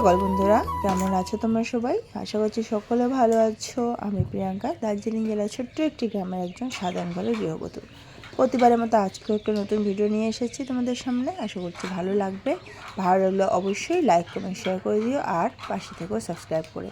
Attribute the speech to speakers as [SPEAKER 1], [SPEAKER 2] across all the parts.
[SPEAKER 1] সকাল বন্ধুরা, কেমন আছো তোমরা সবাই? আশা করছি সকলে ভালো আছো। আমি প্রিয়াঙ্কা, দার্জিলিং জেলার ছোট্ট একটি গ্রামের একজন সাধারণ ঘরের গৃহবধূ। প্রতিবারের মতো আজকেও একটা নতুন ভিডিও নিয়ে এসেছি তোমাদের সামনে। আশা করছি ভালো লাগবে। ভালো লাগলে অবশ্যই লাইক কমেন্ট শেয়ার করে দিও আর পাশে থেকেও সাবস্ক্রাইব করে।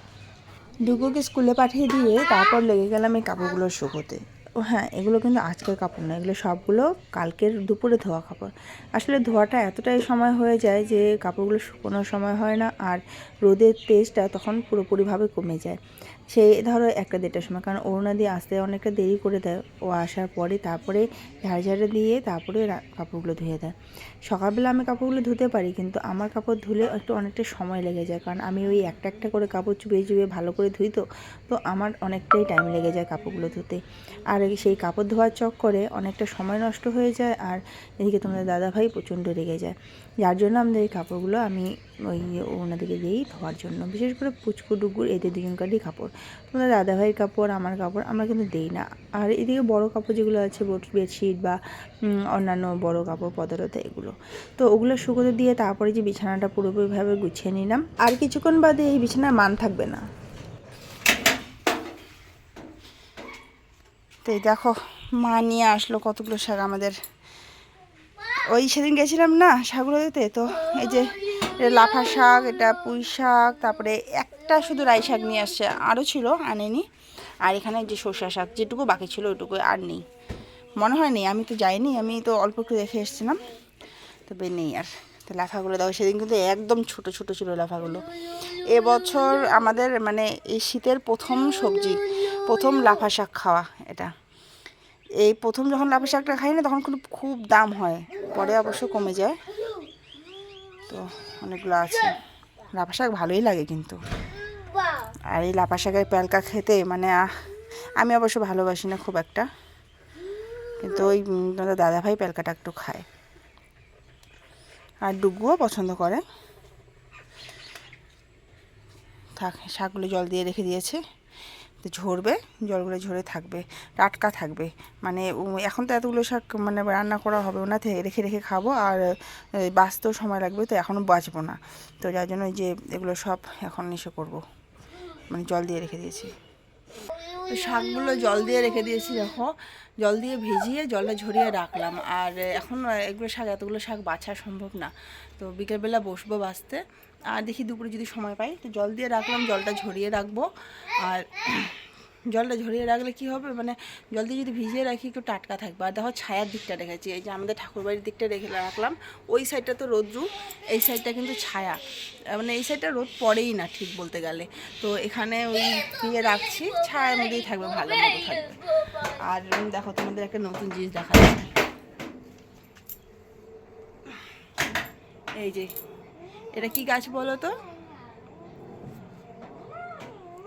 [SPEAKER 1] ডুগুকে স্কুলে পাঠিয়ে দিয়ে তারপর লেগে গেলাম এই কাপড়গুলো শুকোতে। ও হ্যাঁ এগুলো কিন্তু আজকের কাপড় না, এগুলো সবগুলো কালকের দুপুরে ধোয়া কাপড়। আসলে ধোয়াটা এতটাই সময় হয়ে যায় যে কাপড়গুলো শুকোনোর সময় হয় না, আর রোদের তেজটা তখন পুরোপুরিভাবে কমে যায়। সেই ধরো একটা দেড়টার সময়, কারণ অরুণা দিয়ে আসতে অনেকটা দেরি করে দেয়। ও আসার পরে তারপরে ঝাড় ঝাড়ে দিয়ে তারপরে কাপড়গুলো ধুয়ে দেয়। সকালবেলা আমি কাপড়গুলো ধুতে পারি, কিন্তু আমার কাপড় ধুলে একটু অনেকটা সময় লেগে যায়, কারণ আমি ওই একটা একটা করে কাপড় চুবিয়ে চুবিয়ে ভালো করে ধুই তো তো আমার অনেকটাই টাইম লেগে যায় কাপড়গুলো ধুতে। আর সেই কাপড় ধোয়ার চক্করে অনেকটা সময় নষ্ট হয়ে যায়, আর এদিকে তোমাদের দাদাভাই প্রচণ্ড রেগে যায়। যার জন্য আমাদের এই কাপড়গুলো আমি ওই ওনাদেরকে দিয়েই ধোয়ার জন্য। বিশেষ করে পুচকু ডুগুর এদের দুজনকারই কাপড়। তোমাদের দাদাভাইয়ের কাপড়, আমার কাপড় আমরা কিন্তু দেই না। আর এদিকে বড় কাপড় যেগুলো আছে, বোট- বেডশিট বা অন্যান্য বড় কাপড়, পদার্থ এগুলো। তো ওগুলো শুকোতে দিয়ে তারপরে যে বিছানাটা পুরোপুরিভাবে গুছিয়ে নিলাম। আর কিছুক্ষণ বাদে এই বিছানার মান থাকবে না। তো দেখো, মা নিয়ে আসলো কতগুলো শাক আমাদের ওই সেদিন গেছিলাম না শাকগুলো দিতে তো এই যে লাফা শাক, এটা পুঁই শাক, তারপরে একটা শুধু রাই শাক নিয়ে আসছে, আরও ছিল, আনেনি। আর এখানে যে সর্ষা শাক, যেটুকু বাকি ছিল ওইটুকু আর নেই। মনে হয় নেই, আমি তো যাইনি, আমি তো অল্প একটু দেখে এসেছিলাম। তবে নেই আর, তো লাফাগুলো দেখো, সেদিন কিন্তু একদম ছোট ছোট ছিল লাফাগুলো। এবছর আমাদের মানে এই শীতের প্রথম সবজি, প্রথম লাফা শাক খাওয়া এটা। এই প্রথম যখন লাফা শাকটা খাই না, তখন কিন্তু খুব দাম হয়। পরে অবশ্য কমে যায়। তো অনেকগুলো আছে। লাফা শাক ভালোই লাগে কিন্তু। আর এই লাফা শাকের প্যালকা খেতে মানে আমি অবশ্য ভালোবাসি না খুব একটা। কিন্তু ওই তোমাদের দাদাভাই প্যালকাটা একটু খায়। আর ডুগুও পছন্দ করে। থাক, শাকগুলো জল দিয়ে রেখে দিয়েছে। ঝরবে জলগুলো ঝরে থাকবে, টাটকা থাকবে। মানে এখন তো এতগুলো শাক মানে রান্না করা হবে না রেখে রেখে খাব আর বাঁচতেও সময় লাগবে, তো এখনও বাঁচবো না। তো যার জন্য যে এগুলো সব এখন এসে করব। মানে জল দিয়ে রেখে দিয়েছি। শাকগুলো জল দিয়ে রেখে দিয়েছি, দেখো। জল দিয়ে ভিজিয়ে জলটা ঝরিয়ে রাখলাম। আর এখন এগুলো শাক, এতগুলো শাক বাছা সম্ভব না। তো বিকেলবেলা বসবো বাঁচতে। আর দেখি দুপুরে যদি সময় পাই, তো জল দিয়ে রাখলাম, জলটা ঝরিয়ে রাখব। আর জলটা ঝরিয়ে রাখলে কি হবে? মানে জল দিয়ে যদি ভিজিয়ে রাখি, একটু টাটকা থাকবে। আর দেখো ছায়ার দিকটা রেখেছি এই যে আমাদের ঠাকুরবাড়ির দিকটা রেখে রাখলাম। ওই সাইডটা তো রোদ্রু, এই সাইডটা কিন্তু ছায়া। মানে এই সাইডটা রোদ পড়েই না, ঠিক বলতে গেলে। তো এখানে ওই দিয়ে রাখছি, ছায়ার মধ্যেই থাকবে, ভালো মতো থাকবে। আর দেখো তোমাদের একটা নতুন জিনিস দেখা যাচ্ছে এই যে এটা কি গাছ বলো তো?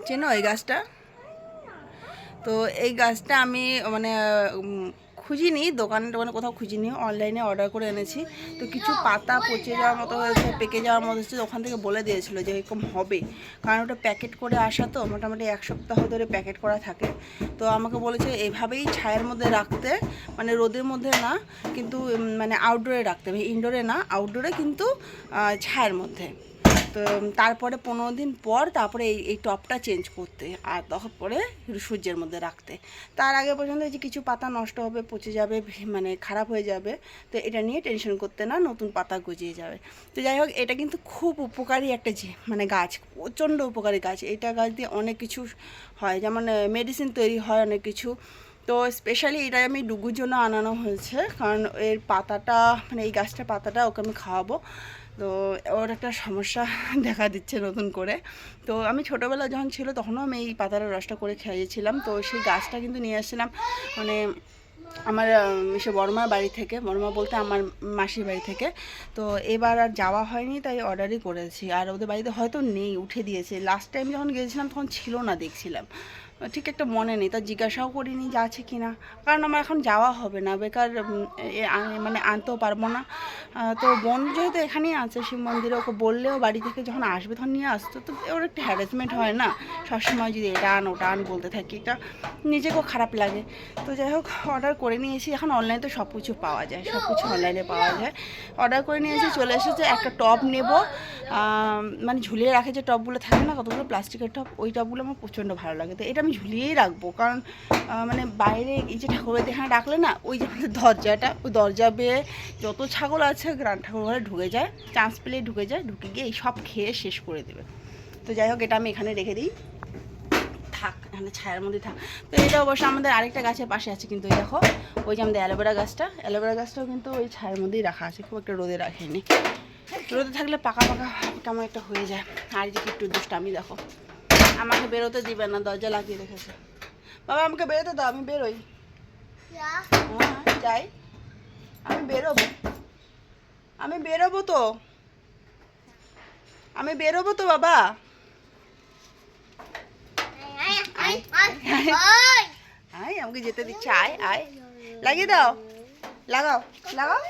[SPEAKER 1] চেনো এই গাছটা? তো এই গাছটা আমি মানে খুঁজিনি, দোকানে টোকানে কোথাও খুঁজিনি অনলাইনে অর্ডার করে এনেছি। তো কিছু পাতা পচে যাওয়ার মতো হয়েছে, পেকে যাওয়ার মতো হচ্ছে ওখান থেকে বলে দিয়েছিল যে এরকম হবে। কারণ ওটা প্যাকেট করে আসা তো, মোটামুটি এক সপ্তাহ ধরে প্যাকেট করা থাকে। তো আমাকে বলেছে এভাবেই ছায়ের মধ্যে রাখতে মানে রোদের মধ্যে না, কিন্তু মানে আউটডোরে রাখতে। হবে ইনডোরে না আউটডোরে কিন্তু ছায়ের মধ্যে। তো তারপরে পনেরো দিন পর তারপরে এই এই টপটা চেঞ্জ করতে আর তখন পরে সূর্যের মধ্যে রাখতে। তার আগে পর্যন্ত যে কিছু পাতা নষ্ট হবে, পচে যাবে মানে খারাপ হয়ে যাবে, তো এটা নিয়ে টেনশন করতে না, নতুন পাতা গজিয়ে যাবে। তো যাই হোক, এটা কিন্তু খুব উপকারী একটা যে মানে গাছ, প্রচণ্ড উপকারী গাছ। এটা গাছ দিয়ে অনেক কিছু হয়, যেমন মেডিসিন তৈরি হয় অনেক কিছু। তো স্পেশালি এটা আমি ডুগুর জন্য আনানো হয়েছে, কারণ এর পাতাটা মানে এই গাছটার পাতাটা ওকে আমি খাওয়াবো। তো ওর একটা সমস্যা দেখা দিচ্ছে নতুন করে। তো আমি ছোটোবেলা যখন ছিল তখনও আমি এই পাতার রসটা করে খাইয়েছিলাম। তো সেই গাছটা কিন্তু নিয়ে আসছিলাম। মানে আমার সে বড়মার বাড়ি থেকে বর্মা বলতে আমার মাসির বাড়ি থেকে। তো এবার আর যাওয়া হয়নি, তাই অর্ডারই করেছি। আর ওদের বাড়িতে হয়তো নেই উঠে দিয়েছে। লাস্ট টাইম যখন গিয়েছিলাম তখন ছিল না, দেখছিলাম। ঠিক একটা মনে নেই, তা জিজ্ঞাসাও করিনি যে আছে কি না কারণ আমার এখন যাওয়া হবে না, বেকার মানে আনতেও পারব না। তো বোন যেহেতু এখানেই আছে, শিব মন্দিরে ওকে বললেও বাড়ি থেকে যখন আসবে, তখন নিয়ে আসতো। তো ওর একটা হ্যারাসমেন্ট হয় না, সবসময় যদি এটা আন, ওটা আন বলতে থাকি, এটা নিজেকেও খারাপ লাগে। তো যাই হোক অর্ডার করে নিয়েছি। এখন অনলাইনে তো সব কিছু পাওয়া যায় সব কিছু অনলাইনে পাওয়া যায়। অর্ডার করে নিয়েছি, চলে এসেছে, একটা টপ নেব। মানে ঝুলিয়ে রাখে যে টপগুলো থাকে না, কতগুলো প্লাস্টিকের টপ ওই টপগুলো আমার প্রচণ্ড ভালো লাগে। তো এটা আমি ঝুলিয়েই রাখব। কারণ মানে বাইরে এই যে ঠাকুরের এখানে ডাকলে না, ওই যে দরজাটা, ওই দরজা বেয়ে যত ছাগল আছে গ্রান ঠাকুর ঘরে ঢুকে যায়, চান্স পেলেই ঢুকে যায়, ঢুকে গিয়ে এই সব খেয়ে শেষ করে দেবে। তো যাই হোক, এটা আমি এখানে রেখে দিই। থাক, এখানে ছায়ার মধ্যে থাক। তো এটা অবশ্য আমাদের আরেকটা গাছের পাশে আছে, কিন্তু এই দেখো, ওই যে আমাদের অ্যালোভেরা গাছটা। অ্যালোভেরা গাছটাও কিন্তু ওই ছায়ার মধ্যেই রাখা আছে, খুব একটা রোদে রাখেনি। রোদে থাকলে পাকা পাকা কেমন একটা হয়ে যায়। আর যে একটু দুষ্টামি, দেখো। আমাকে বেরোতে দিবে না দরজা লাগিয়ে রেখেছে। বাবা আমাকে বেরোতে দাও আমি বেরোই। হ্যাঁ যাই। আমি বেরোবো। আমি বেরোবো তো। আমি বেরোবো তো বাবা। আয় আমাকে যেতে দিচ্ছে আয় আয়। লাগিয়ে দাও। লাগাও লাগাও।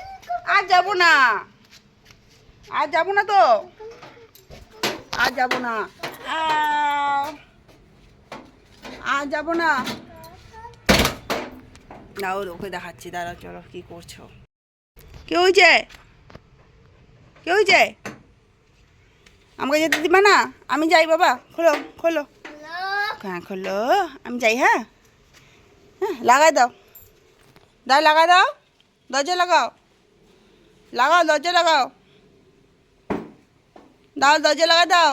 [SPEAKER 1] আর যাব না। আর যাব না তো। আর যাব না। আর যাব না। দাও ওকে দেখাচ্ছি দাঁড়াও চলো, কি করছ? কে হয়েছে? কে হয়েছে? আমাকে যেতে দিবা না? আমি যাই, বাবা, খোলো খোলো। হ্যাঁ খোলো, আমি যাই হ্যাঁ। হ্যাঁ লাগাই দাও। দাও, লাগাই দাও। দরজা লাগাও। লাগাও, দরজা লাগাও। দাও, দরজা লাগাই দাও।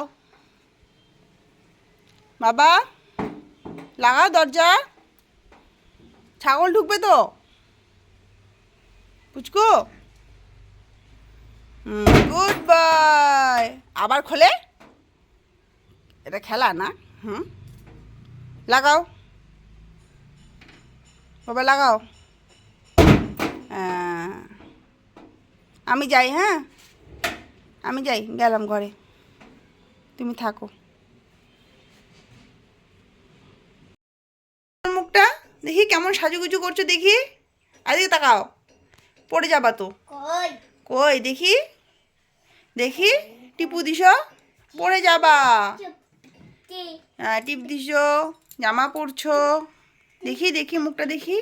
[SPEAKER 1] বাবা, লাগাও দরজা। ছাগল ঢুকবে তো? পুচকু। গুড বাই আবার খোলে? এটা খেলা না? হুম। লাগাও। বাবা, লাগাও। হ্যাঁ। আমি যাই হ্যাঁ? আমি যাই, গেলাম ঘরে। তুমি থাকো মুখটা দেখি কেমন সাজুগুজু করছ দেখি? আদিকে তাকাও। পড়ে যাবা তো। কই? দেখি? দেখি টিপু দিস পড়ে যাবা। হ্যাঁ টিপ দিস জামা পরছো। দেখি দেখি মুখটা দেখি।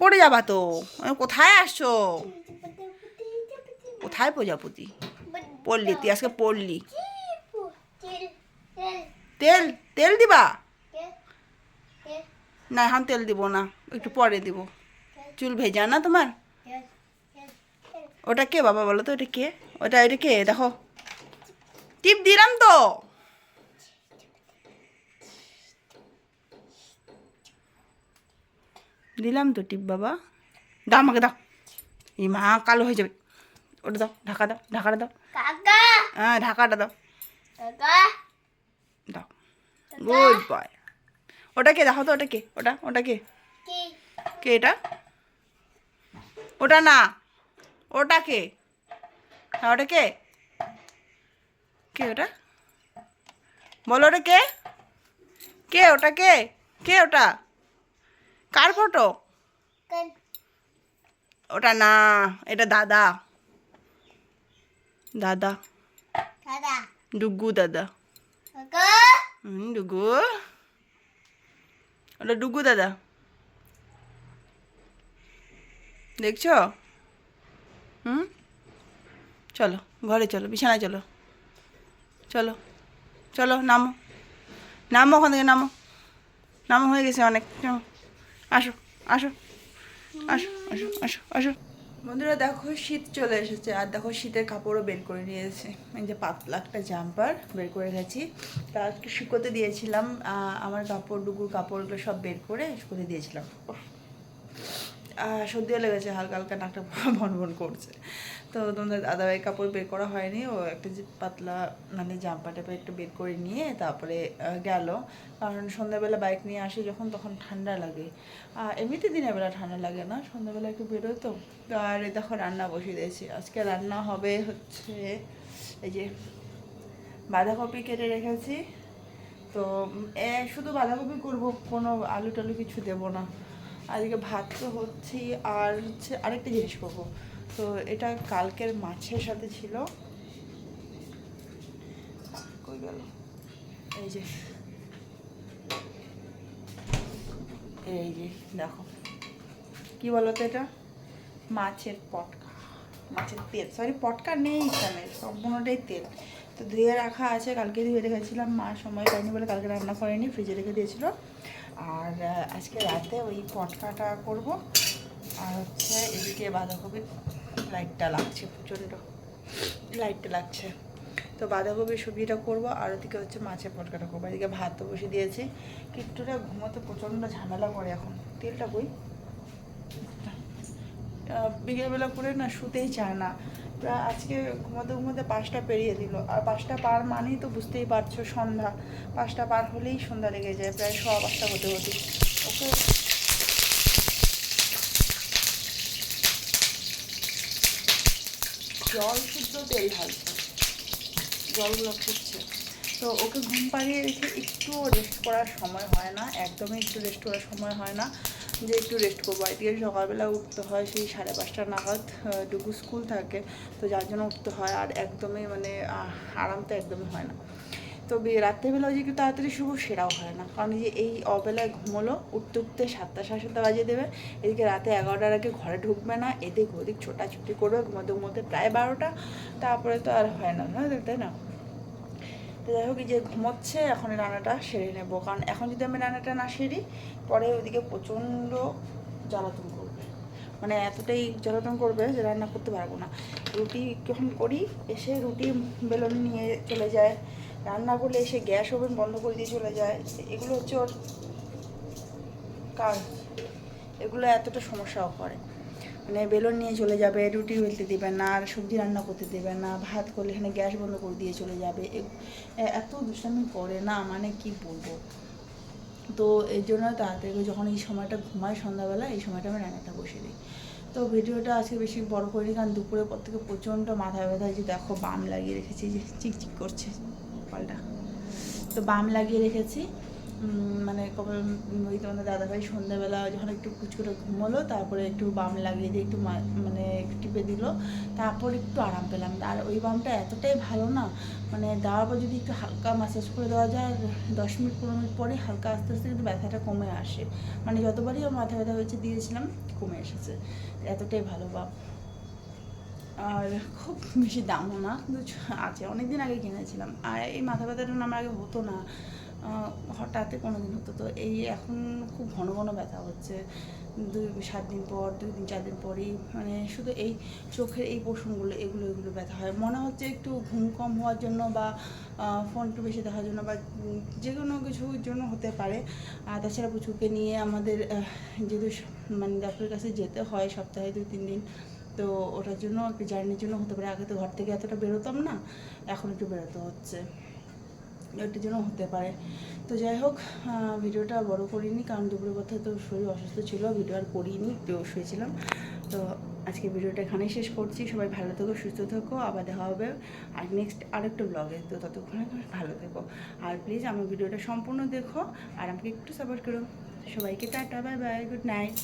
[SPEAKER 1] পড়ে যাবা তো। কোথায় আসছো? কোথায় প্রজাপতি? পড়লি তুই আজকে পড়লি? তেল তেল দিবা? না এখন তেল দিব না একটু পরে দিব। চুল ভেজা না তোমার? ওটা কে বাবা বলো তো ওটা কে? ওটা ওটা কে? দেখো। টিপ দিলাম তো। দিলাম তো টিপ বাবা। দাও আমাকে দাও। এই মা কালো হয়ে যাবে। ওটা দাও ঢাকা দাও ঢাকাটা দাও। হ্যাঁ ঢাকাটা দাও। দাও। গুড বয় ওটা কে? দেখো তো ওটা কে? ওটা ওটা কে? কে? এটা? ওটা না। ওটা কে? হ্যাঁ ওটা কে? কে ওটা? বলো ওটা কে? কে ওটা কে? কে ওটা? কার ফটো? ওটা না এটা দাদা। দাদা। ডুগু দাদা। ডুগু। ওটা ডুগু দাদা। দেখছ? হুম? চলো, ঘরে চলো, বিছানায় চলো। চলো চলো, নামো। নামো ওখান থেকে, নামো। নামো হয়ে গেছে অনেক। আসো আসো। আসো আসো আসো আসো। বন্ধুরা দেখো শীত চলে এসেছে, আর দেখো শীতের কাপড়ও বের করে নিয়েছে। এই যে পাতলা একটা জাম্পার বের করে গেছি তা আজকে শুকোতে দিয়েছিলাম আমার কাপড়, ডুগুর কাপড়গুলো সব বের করে শুকোতে দিয়েছিলাম। সর্দিও লেগেছে, হালকা হালকা নাকটা বন করছে। তো তোমাদের দাদাভাই কাপড় বের করা হয়নি, ও একটা যে পাতলা মানে জাম্পা টাইপের একটু বের করে নিয়ে তারপরে গেল। কারণ সন্ধ্যাবেলা বাইক নিয়ে আসি যখন, তখন ঠান্ডা লাগে। এমনিতে দিনের বেলা ঠান্ডা লাগে না, সন্ধ্যাবেলা একটু বেরোয় তো। আর দেখো রান্না বসিয়ে দিয়েছি। আজকে রান্না হবে হচ্ছে, এই যে বাঁধাকপি কেটে রেখেছি। তো এ, শুধু বাঁধাকপি করব, কোনো আলু টালু কিছু দেবো না। আজকে ভাত তো হচ্ছেই, আর হচ্ছে আরেকটা জিনিস করব। তো এটা কালকের মাছের সাথে ছিল। কই গেল? এই যে। এই যে, দেখো। কি বলো তো এটা? মাছের পটকা। মাছের তেল। সরি পটকা নেই এখানে, সম্পূর্ণটাই তেল। তো ধুয়ে রাখা আছে, কালকে ধুয়ে রেখেছিলাম, মা সময় পাইনি বলে কালকে রান্না করেনি ফ্রিজে রেখে দিয়েছিল। আর আজকে রাতে ওই পটকাটা করব। আর হচ্ছে এদিকে বাঁধাকপির লাইটটা লাগছে প্রচণ্ড। লাইটটা লাগছে। তো বাঁধাকপির সবজিটা করব আর ওদিকে হচ্ছে মাছের পটকাটা করব। এদিকে ভাত তো বসে দিয়েছি। কিট্টুটা ঘুমোতে প্রচণ্ড ঝামেলা করে এখন। তেলটা বই বিকেলবেলা করে না শুতেই চায় না। প্রায় আজকে ঘুমোতে ঘুমোতে পাঁচটা পেরিয়ে দিল। আর পাঁচটা পার মানেই তো বুঝতেই পারছ সন্ধ্যা। পাঁচটা পার হলেই সন্ধ্যা লেগে যায়, প্রায় সোয়া পাঁচটা হতে হতে ওকে? জল শুদ্ধ তেল ঢালছে। জলগুলো ফুটছে। তো ওকে ঘুম পাড়িয়ে রেখে একটুও রেস্ট করার সময় হয় না, একদমই একটু রেস্ট করার সময় হয় না। যে একটু রেস্ট করব। এদিকে সকালবেলা উঠতে হয় সেই সাড়ে পাঁচটা নাগাদ ডুগু স্কুল থাকে। তো যার জন্য উঠতে হয় আর একদমই মানে আরাম তো একদমই হয় না। তো বে- রাত্রেবেলা যে একটু তাড়াতাড়ি শুভ সেটাও হয় না। কারণ যে এই অবেলায় ঘুমোলো, উঠতে উঠতে সাতটা সাড়ে সাতটা বাজিয়ে দেবে। এদিকে রাতে এগারোটার আগে ঘরে ঢুকবে না, এদিক ওদিক ছোটাছুটি করবে, ঘুমোতে ঘুমোতে প্রায় বারোটা। তারপরে তো আর হয় না, তাই না? তো যাই হোক যে ঘুমোচ্ছে, এখন রান্নাটা সেরে নেব। কারণ এখন যদি আমি রান্নাটা না সেরি, পরে ওদিকে প্রচণ্ড জ্বালাতন করবে। মানে এতটাই জ্বালাতন করবে যে রান্না করতে পারব না। রুটি যখন করি, এসে রুটি বেলন নিয়ে চলে যায়। রান্না করলে এসে গ্যাস ওভেন বন্ধ করে দিয়ে চলে যায়। এগুলো হচ্ছে ওর কাজ। এগুলো এতটা সমস্যাও করে। মানে বেলুন নিয়ে চলে যাবে, রুটি বেলতে দেবে না, আর সবজি রান্না করতে দেবে না, ভাত করলে এখানে গ্যাস বন্ধ করে দিয়ে চলে যাবে। এত দুষ্টামি করে না মানে কি বলব? তো এই জন্য তাড়াতাড়ি যখন এই সময়টা ঘুমায় সন্ধ্যাবেলা, এই সময়টা আমি রান্নাটা বসে দিই। তো ভিডিওটা আজকে বেশি বড় করিনি, কারণ দুপুরের পর থেকে প্রচণ্ড মাথা ব্যথা যে দেখো বাম লাগিয়ে রেখেছি, যে চিকচিক করছে কপালটা। তো বাম লাগিয়ে রেখেছি। মানে উম, ওই তোমাদের দাদাভাই সন্ধ্যাবেলা যখন একটু কুচকুটো ঘুমোলো তারপরে একটু বাম লাগিয়ে দিয়ে একটু মানে একটু টিপে দিল তারপর একটু আরাম পেলাম। আর ওই বামটা এতটাই ভালো না মানে দেওয়ার পর যদি একটু হালকা ম্যাসাজ করে দেওয়া যায় দশ মিনিট পনেরো মিনিট পরে হালকা আস্তে আস্তে কিন্তু ব্যথাটা কমে আসে। মানে যতবারই আমার মাথা ব্যথা হয়েছে দিয়েছিলাম কমে এসেছে। এতটাই ভালো বাম আর খুব বেশি দামও না কিন্তু আছে অনেক দিন আগে কিনেছিলাম। আর এই মাথা ব্যথাটা আমার আগে হতো না। হঠাৎ কোনো দিন হতো। তো এই এখন খুব ঘন ঘন ব্যথা হচ্ছে। দুই, সাত দিন পর, দুই দিন, চার দিন পরই মানে শুধু এই চোখের এই পোষণগুলো, এগুলো এগুলো ব্যথা হয়। মনে হচ্ছে একটু ঘুম কম হওয়ার জন্য বা ফোন একটু বেশি দেখার জন্য বা যে কোনো কিছুর জন্য হতে পারে। আর তাছাড়া পুচুকে নিয়ে আমাদের যেহেতু মানে ডাক্তারের কাছে যেতে হয় সপ্তাহে দুই, তিন দিন, তো ওটার জন্য, একটু জার্নির জন্য হতে পারে। আগে তো ঘর থেকে এতটা বেরোতাম না, এখন একটু বেরোতে হচ্ছে। ওটার জন্য হতে পারে। তো যাই হোক ভিডিওটা বড় করিনি, কারণ দুপুরের পথে তো শরীর অসুস্থ ছিল, ভিডিও আর করিনি, একটু শুয়েছিলাম। তো আজকে ভিডিওটা এখানেই শেষ করছি। সবাই ভালো থেকো, সুস্থ থেকো, আবার দেখা হবে আর নেক্সট আরেকটা ব্লগে তো ততক্ষণে তুমি ভালো থেকো। আর প্লিজ আমার ভিডিওটা সম্পূর্ণ দেখো, আর আমাকে একটু সাপোর্ট করো। সবাইকে tata bye bye good night